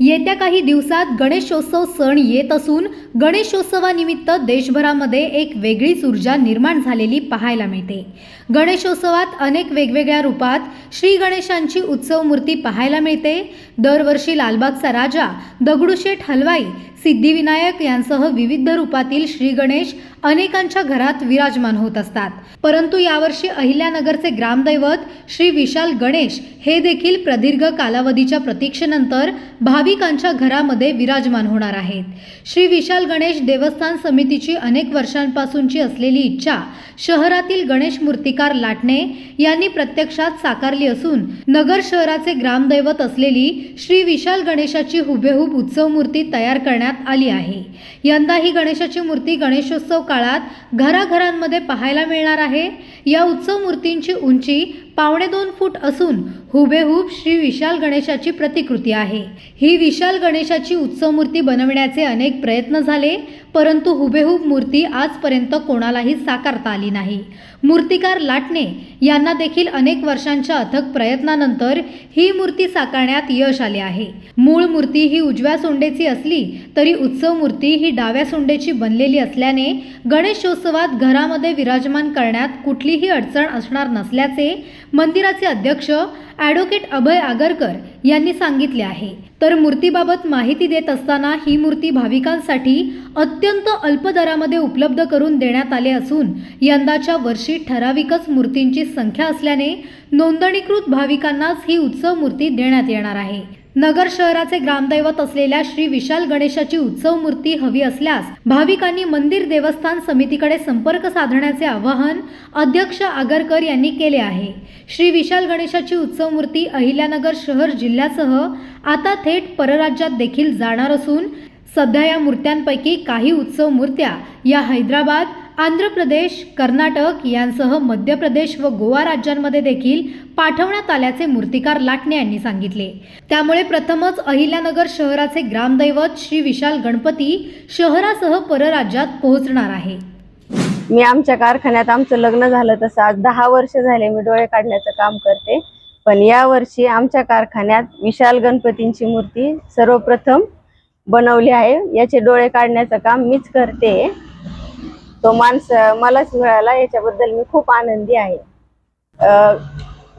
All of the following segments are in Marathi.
येत्या काही दिवसात गणेशोत्सव सण येत असून गणेशोत्सवानिमित्त देशभरामध्ये एक वेगळीच ऊर्जा निर्माण झालेली पाहायला मिळते. गणेशोत्सवात अनेक वेगवेगळ्या रूपात श्री गणेशांची उत्सव मूर्ती पाहायला मिळते. दरवर्षी लालबागचा राजा दगडूशेठ हलवाई सिद्धिविनायक यांसह विविध रूपातील श्री गणेश अनेकांच्या घरात विराजमान होत असतात. परंतु यावर्षी अहिल्यानगरचे ग्रामदैवत श्री विशाल गणेश हे देखील प्रदीर्घ कालावधीच्या प्रतीक्षेनंतर भाविकांच्या घरामध्ये विराजमान होणार आहेत. श्री विशाल गणेश देवस्थान समितीची अनेक वर्षांपासूनची असलेली इच्छा शहरातील गणेश मूर्तिकार लाटणे यांनी प्रत्यक्षात साकारली असून नगर शहराचे ग्रामदैवत असलेली श्री विशाल गणेशाची हुबेहूब उत्सव मूर्ती तयार करण्यात आली आहे. यंदा ही गणेशाची मूर्ती गणेशोत्सव काळात घराघरांमध्ये पाहायला मिळणार आहे. या उत्सव मूर्तींची उंची पावणे दोन फूट असून हुबेहूब श्री विशाल गणेशाची प्रतिकृती आहे. ही विशाल गणेशाची उत्सव मूर्ती बनवण्याचे अनेक प्रयत्न झाले परंतु हुबेहूब मूर्ती आजपर्यंत कोणालाही साकारता आली नाही. मूर्तिकार लाटणे यांना देखील अनेक वर्षांच्या अथक प्रयत्नानंतर ही मूर्ती साकारण्यात यश आले आहे. मूळ मूर्ती ही उजव्या सोंडेची असली तरी उत्सव मूर्ती ही डाव्या सोंडेची बनलेली असल्याने गणेशोत्सवात घरामध्ये विराजमान करण्यात कुठलीही अडचण असणार नसल्याचे मंदिराचे अध्यक्ष ॲडव्होकेट अभय आगरकर यांनी सांगितले आहे. तर मूर्तीबाबत माहिती देत असताना ही मूर्ती भाविकांसाठी अत्यंत अल्प दरामध्ये उपलब्ध करून देण्यात आले असून यंदाच्या वर्षी ठराविकच मूर्तींची संख्या असल्याने नोंदणीकृत भाविकांनाच ही उत्सव मूर्ती देण्यात येणार आहे. नगर शहराचे ग्रामदैवत असलेल्या श्री विशाल गणेशाची उत्सव मूर्ती हवी असल्यास भाविकांनी मंदिर देवस्थान समितीकडे संपर्क साधण्याचे आवाहन अध्यक्ष आगरकर यांनी केले आहे. श्री विशाल गणेशाची उत्सव मूर्ती अहिल्यानगर शहर जिल्ह्यासह आता थेट परराज्यात देखील जाणार असून सध्या या मूर्त्यांपैकी काही उत्सव मूर्त्या या हैदराबाद आंध्र प्रदेश कर्नाटक यांसह मध्य प्रदेश व गोवा राज्यांमध्ये देखील पाठवण्यात आल्याचे मूर्तिकार लाटणे यांनी सांगितले. त्यामुळे प्रथमच अहिल्यानगर शहराचे ग्रामदैवत श्री विशाल गणपती शहरासह परराज्यात पोहोचणार आहे. मी आमच्या कारखान्यात आमचं लग्न झालं तसं आज दहा वर्ष झाले मी डोळे काढण्याचं काम करते. पण या वर्षी आमच्या कारखान्यात विशाल गणपतींची मूर्ती सर्वप्रथम बनवली आहे. याचे डोळे काढण्याचं काम मीच करते. तो माणस मलाच मिळाला याच्याबद्दल मी खूप आनंदी आहे.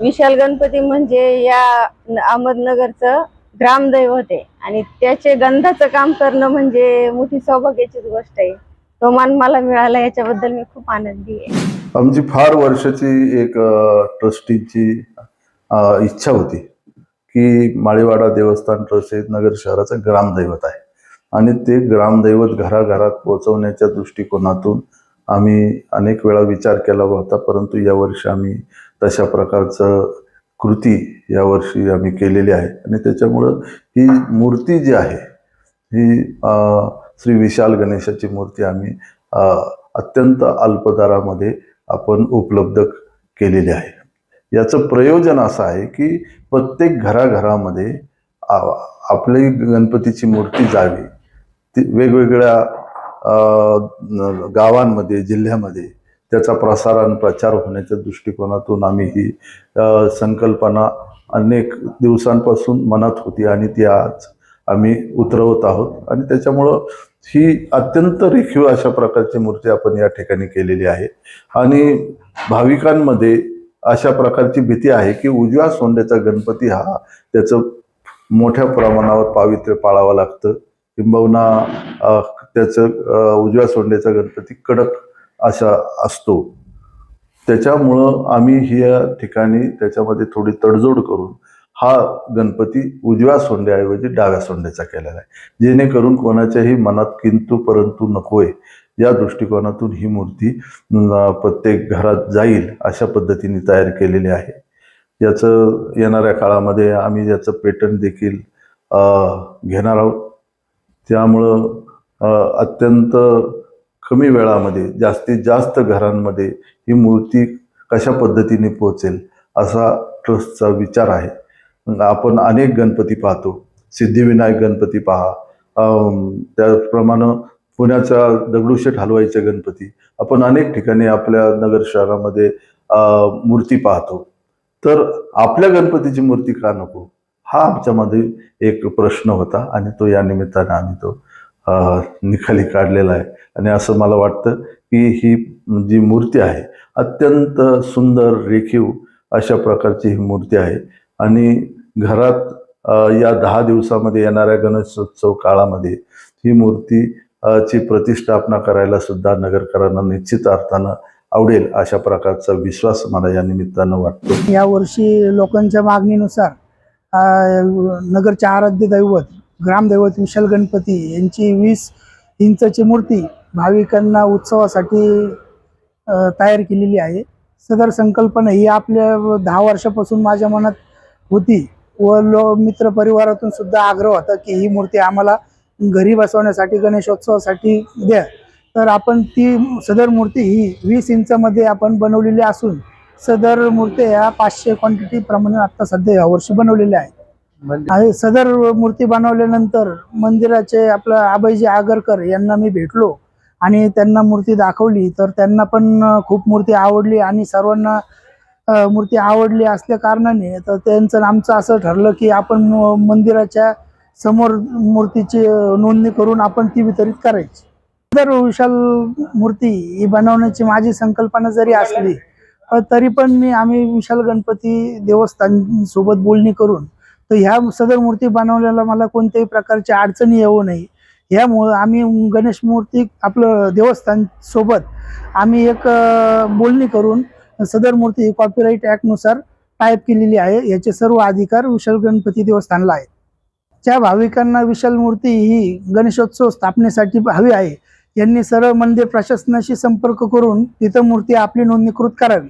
विशाल गणपती म्हणजे या अहमदनगरचं ग्रामदैवत आहे आणि त्याचे गंधाचं काम करणं म्हणजे मोठी सौभाग्याचीच गोष्ट आहे. तो मान मला मिळाला याच्याबद्दल मी खूप आनंदी आहे. आमची फार वर्षाची एक ट्रस्टीची इच्छा होती की माळीवाडा देवस्थान ट्रस्ट हे नगर शहराचं ग्रामदैवत आहे. आणि ते ग्रामदैवत घराघरात पोहोचवण्याच्या दृष्टिकोनातून आम्ही अनेक वेळा विचार केला होता परंतु यावर्षी आम्ही तशा प्रकारचं कृती यावर्षी आम्ही केलेली आहे. आणि त्याच्यामुळं ही मूर्ती जी आहे ही श्री विशाल गणेशाची मूर्ती आम्ही अत्यंत अल्प दरामध्ये आपण उपलब्ध केलेली आहे. याचं प्रयोजन असं आहे की प्रत्येक घराघरामध्ये आपली गणपतीची मूर्ती जावी. वेगवेगळ्या गावांमध्ये जिल्ह्यामध्ये त्याचा प्रसार आणि प्रचार होण्याच्या दृष्टिकोनातून आम्ही ही संकल्पना अनेक दिवसांपासून मनात होती आणि ती आज आम्ही उतरवत आहोत. आणि त्याच्यामुळं ही अत्यंत रेखीव अशा प्रकारची मूर्ती आपण या ठिकाणी केलेली आहे. आणि भाविकांमध्ये अशा प्रकारची भीती आहे की उजव्या सोंड्याचा गणपती हा त्याचं मोठ्या प्रमाणावर पावित्र्य पाळावं लागतं. किंबहुना त्याचं उजव्या सोंडेचा गणपती कडक असा असतो. त्याच्यामुळं आम्ही ह्या ठिकाणी त्याच्यामध्ये थोडी तडजोड करून हा गणपती उजव्या सोंड्याऐवजी डाव्या सोंड्याचा केलेला आहे. जेणेकरून कोणाच्याही मनात किंतू परंतु नकोय या दृष्टिकोनातून ही मूर्ती प्रत्येक घरात जाईल अशा पद्धतीने तयार केलेली आहे. याचं येणाऱ्या काळामध्ये आम्ही याचं पेटंट देखील घेणार आहोत. त्यामुळं अत्यंत कमी वेळामध्ये जास्तीत जास्त घरांमध्ये ही मूर्ती कशा पद्धतीने पोहोचेल असा ट्रस्टचा विचार आहे. आपण अनेक गणपती पाहतो. सिद्धिविनायक गणपती पहा. त्याचप्रमाणे पुण्याचा दगडूशेठ हलवाईचे गणपती. आपण अनेक ठिकाणी आपल्या नगर शहरामध्ये मूर्ती पाहतो. तर आपल्या गणपतीची मूर्ती का नको? हा आमच्यामध्ये एक प्रश्न होता आणि तो या निमित्ताने आम्ही तो निखाली निकाली काढलेला आहे. आणि असं मला वाटतं की ही जी मूर्ती आहे अत्यंत सुंदर रेखीव अशा प्रकारची ही मूर्ती आहे. आणि घरात या दहा दिवसामध्ये येणाऱ्या गणेशोत्सव काळामध्ये ही मूर्ती ची प्रतिष्ठापना करायला सुद्धा नगरकरांना निश्चित अर्थानं आवडेल अशा प्रकारचा विश्वास मला या निमित्तानं वाटतो. यावर्षी लोकांच्या मागणीनुसार नगरच्या आराध्य दैवत ग्रामदैवत विशाल गणपती यांची वीस इंचाची मूर्ती भाविकांना उत्सवासाठी तयार केलेली आहे. सदर संकल्पना ही आपल्या दहा वर्षापासून माझ्या मनात होती व लो मित्र परिवारातून सुद्धा आग्रह होता की ही मूर्ती आम्हाला घरी बसवण्यासाठी गणेशोत्सवासाठी द्या. तर आपण ती सदर मूर्ती ही वीस इंचामध्ये आपण बनवलेली असून सदर मूर्ती ह्या पाचशे क्वांटिटी प्रमाणे आता सध्या यावर्षी बनवलेल्या आहेत आणि सदर मूर्ती बनवल्यानंतर मंदिराचे आपलं आबाईजी आगरकर यांना मी भेटलो आणि त्यांना मूर्ती दाखवली. तर त्यांना पण खूप मूर्ती आवडली आणि सर्वांना मूर्ती आवडली असल्या कारणाने तर त्यांचं आमचं असं ठरलं की आपण मंदिराच्या समोर मूर्तीची नोंदणी करून आपण ती वितरित करायची. तर विशाल मूर्ती ही बनवण्याची माझी संकल्पना जरी असली तरी पण मी आम्ही विशाल गणपती देवस्थान सोबत बोलणी करून तर ह्या सदर मूर्ती बनवल्याला मला कोणत्याही प्रकारची अडचणी येऊ नये. ह्यामुळं आम्ही गणेश मूर्ती आपलं देवस्थान सोबत आम्ही एक बोलणी करून सदर मूर्ती ही कॉपीराईट ॲक्टनुसार टाईप केलेली आहे. याचे सर्व अधिकार विशाल गणपती देवस्थानला आहेत. ज्या भाविकांना विशाल मूर्ती ही गणेशोत्सव स्थापनेसाठी हवी आहे यांनी सरळ मंदिर प्रशासनाशी संपर्क करून तिथं मूर्ती आपली नोंदणीकृत करावी.